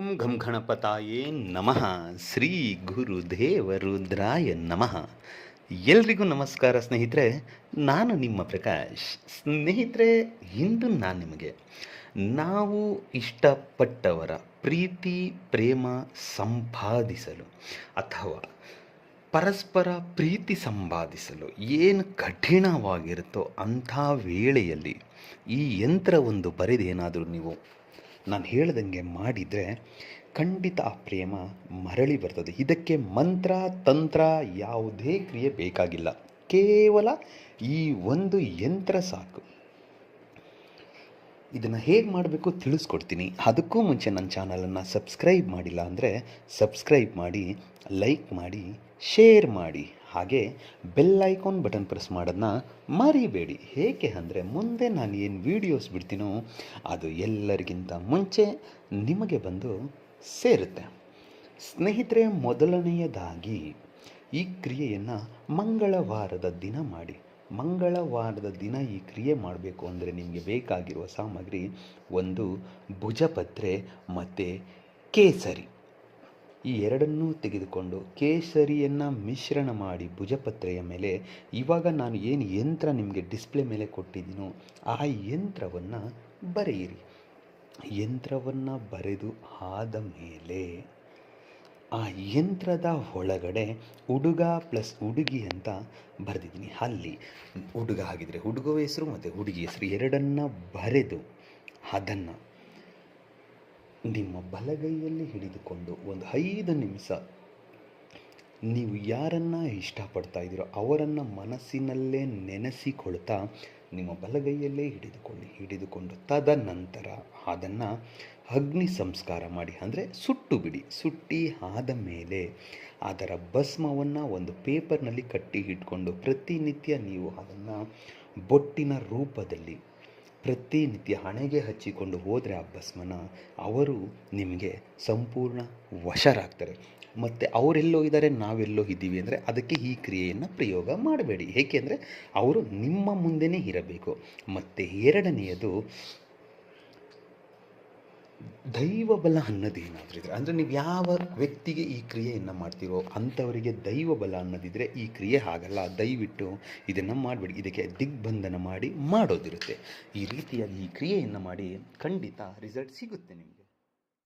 ಓಂ ಘಂ ಗಣಪತಾಯೇ ನಮಃ. ಶ್ರೀ ಗುರುದೇವ ರುದ್ರಾಯ ನಮಃ. ಎಲ್ರಿಗೂ ನಮಸ್ಕಾರ ಸ್ನೇಹಿತರೆ, ನಾನು ನಿಮ್ಮ ಪ್ರಕಾಶ್. ಸ್ನೇಹಿತರೆ, ಇಂದು ನಾನು ನಿಮಗೆ ನಾವು ಇಷ್ಟಪಟ್ಟವರ ಪ್ರೀತಿ, ಪ್ರೇಮ ಸಂಪಾದಿಸಲು ಅಥವಾ ಪರಸ್ಪರ ಪ್ರೀತಿ ಸಂಪಾದಿಸಲು ಏನು ಕಠಿಣವಾಗಿರುತ್ತೋ ಅಂಥ ವೇಳೆಯಲ್ಲಿ ಈ ಯಂತ್ರವೊಂದು ಬರೆದೇನಾದರೂ ನೀವು ನಾನು ಹೇಳ್ದಂಗೆ ಮಾಡಿದರೆ ಖಂಡಿತ ಆ ಪ್ರೇಮ ಮರಳಿ ಬರ್ತದೆ. ಇದಕ್ಕೆ ಮಂತ್ರ, ತಂತ್ರ ಯಾವುದೇ ಕ್ರಿಯೆ ಬೇಕಾಗಿಲ್ಲ. ಕೇವಲ ಈ ಒಂದು ಯಂತ್ರ ಸಾಕು. ಇದನ್ನು ಹೇಗೆ ಮಾಡಬೇಕು ತಿಳಿಸ್ಕೊಡ್ತೀನಿ. ಅದಕ್ಕೂ ಮುಂಚೆ ನನ್ನ ಚಾನಲನ್ನು ಸಬ್ಸ್ಕ್ರೈಬ್ ಮಾಡಿಲ್ಲ ಅಂದರೆ ಸಬ್ಸ್ಕ್ರೈಬ್ ಮಾಡಿ, ಲೈಕ್ ಮಾಡಿ, ಶೇರ್ ಮಾಡಿ. ಹಾಗೆ ಬೆಲ್ ಐಕಾನ್ ಬಟನ್ ಪ್ರೆಸ್ ಮಾಡೋದನ್ನ ಮರಿಬೇಡಿ. ಏಕೆ ಅಂದರೆ ಮುಂದೆ ನಾನು ಏನು ವೀಡಿಯೋಸ್ ಬಿಡ್ತೀನೋ ಅದು ಎಲ್ಲರಿಗಿಂತ ಮುಂಚೆ ನಿಮಗೆ ಬಂದು ಸೇರುತ್ತೆ. ಸ್ನೇಹಿತರೆ, ಮೊದಲನೆಯದಾಗಿ ಈ ಕ್ರಿಯೆಯನ್ನು ಮಂಗಳವಾರದ ದಿನ ಮಾಡಿ. ಮಂಗಳವಾರದ ದಿನ ಈ ಕ್ರಿಯೆ ಮಾಡಬೇಕು ಅಂದರೆ ನಿಮಗೆ ಬೇಕಾಗಿರುವ ಸಾಮಗ್ರಿ ಒಂದು ಭುಜಪತ್ರೆ ಮತ್ತು ಕೇಸರಿ. ಈ ಎರಡನ್ನೂ ತೆಗೆದುಕೊಂಡು ಕೇಸರಿಯನ್ನು ಮಿಶ್ರಣ ಮಾಡಿ ಭುಜಪತ್ರೆಯ ಮೇಲೆ ಇವಾಗ ನಾನು ಏನು ಯಂತ್ರ ನಿಮಗೆ ಡಿಸ್ಪ್ಲೇ ಮೇಲೆ ಕೊಟ್ಟಿದ್ದೀನೋ ಆ ಯಂತ್ರವನ್ನು ಬರೆಯಿರಿ. ಯಂತ್ರವನ್ನು ಬರೆದು ಆದ ಮೇಲೆ ಆ ಯಂತ್ರದ ಒಳಗಡೆ ಹುಡುಗ ಪ್ಲಸ್ ಹುಡುಗಿ ಅಂತ ಬರೆದಿದ್ದೀನಿ. ಅಲ್ಲಿ ಹುಡುಗ ಆಗಿದ್ರೆ ಹುಡುಗ ಹೆಸರು ಮತ್ತು ಹುಡುಗಿ ಹೆಸರು ಎರಡನ್ನು ಬರೆದು ಅದನ್ನು ನಿಮ್ಮ ಬಲಗೈಯಲ್ಲಿ ಹಿಡಿದುಕೊಂಡು ಒಂದು ಐದು ನಿಮಿಷ ನೀವು ಯಾರನ್ನು ಇಷ್ಟಪಡ್ತಾ ಇದ್ದೀರೋ ಅವರನ್ನು ಮನಸ್ಸಿನಲ್ಲೇ ನೆನೆಸಿಕೊಳ್ತಾ ನಿಮ್ಮ ಬಲಗೈಯಲ್ಲೇ ಹಿಡಿದುಕೊಳ್ಳಿ ಹಿಡಿದುಕೊಂಡು ತದನಂತರ ಅದನ್ನು ಅಗ್ನಿ ಸಂಸ್ಕಾರ ಮಾಡಿ, ಅಂದರೆ ಸುಟ್ಟು ಬಿಡಿ, ಸುಟ್ಟಿ ಆದ ಮೇಲೆ ಅದರ ಭಸ್ಮವನ್ನು ಒಂದು ಪೇಪರ್ನಲ್ಲಿ ಕಟ್ಟಿ ಇಟ್ಕೊಂಡು ಪ್ರತಿನಿತ್ಯ ನೀವು ಅದನ್ನು ಬೊಟ್ಟಿನ ರೂಪದಲ್ಲಿ ಪ್ರತಿನಿತ್ಯ ಹಣೆಗೆ ಹಚ್ಚಿಕೊಂಡು ಹೋದರೆ ಆ ಭಸ್ಮನ ಅವರು ನಿಮಗೆ ಸಂಪೂರ್ಣ ವಶರಾಗ್ತಾರೆ. ಮತ್ತು ಅವರೆಲ್ಲೋ ಇದ್ದಾರೆ ನಾವೆಲ್ಲೋ ಇದ್ದೀವಿ ಅಂದರೆ ಅದಕ್ಕೆ ಈ ಕ್ರಿಯೆಯನ್ನು ಪ್ರಯೋಗ ಮಾಡಬೇಡಿ. ಏಕೆಂದರೆ ಅವರು ನಿಮ್ಮ ಮುಂದೆಯೇ ಇರಬೇಕು. ಮತ್ತು ಎರಡನೆಯದು ದೈವ ಬಲ ಅನ್ನೋದೇನಾದರೂ ಇದ್ರೆ, ಅಂದರೆ ನೀವು ಯಾವ ವ್ಯಕ್ತಿಗೆ ಈ ಕ್ರಿಯೆಯನ್ನು ಮಾಡ್ತೀರೋ ಅಂಥವರಿಗೆ ದೈವ ಬಲ ಅನ್ನೋದಿದ್ರೆ ಈ ಕ್ರಿಯೆ ಆಗಲ್ಲ ದಯವಿಟ್ಟು ಇದನ್ನು ಮಾಡಬೇಡಿ. ಇದಕ್ಕೆ ದಿಗ್ಬಂಧನ ಮಾಡಿ ಮಾಡೋದಿರುತ್ತೆ. ಈ ರೀತಿಯಾಗಿ ಈ ಕ್ರಿಯೆಯನ್ನು ಮಾಡಿ ಖಂಡಿತ ರಿಸಲ್ಟ್ ಸಿಗುತ್ತೆ ನಿಮಗೆ.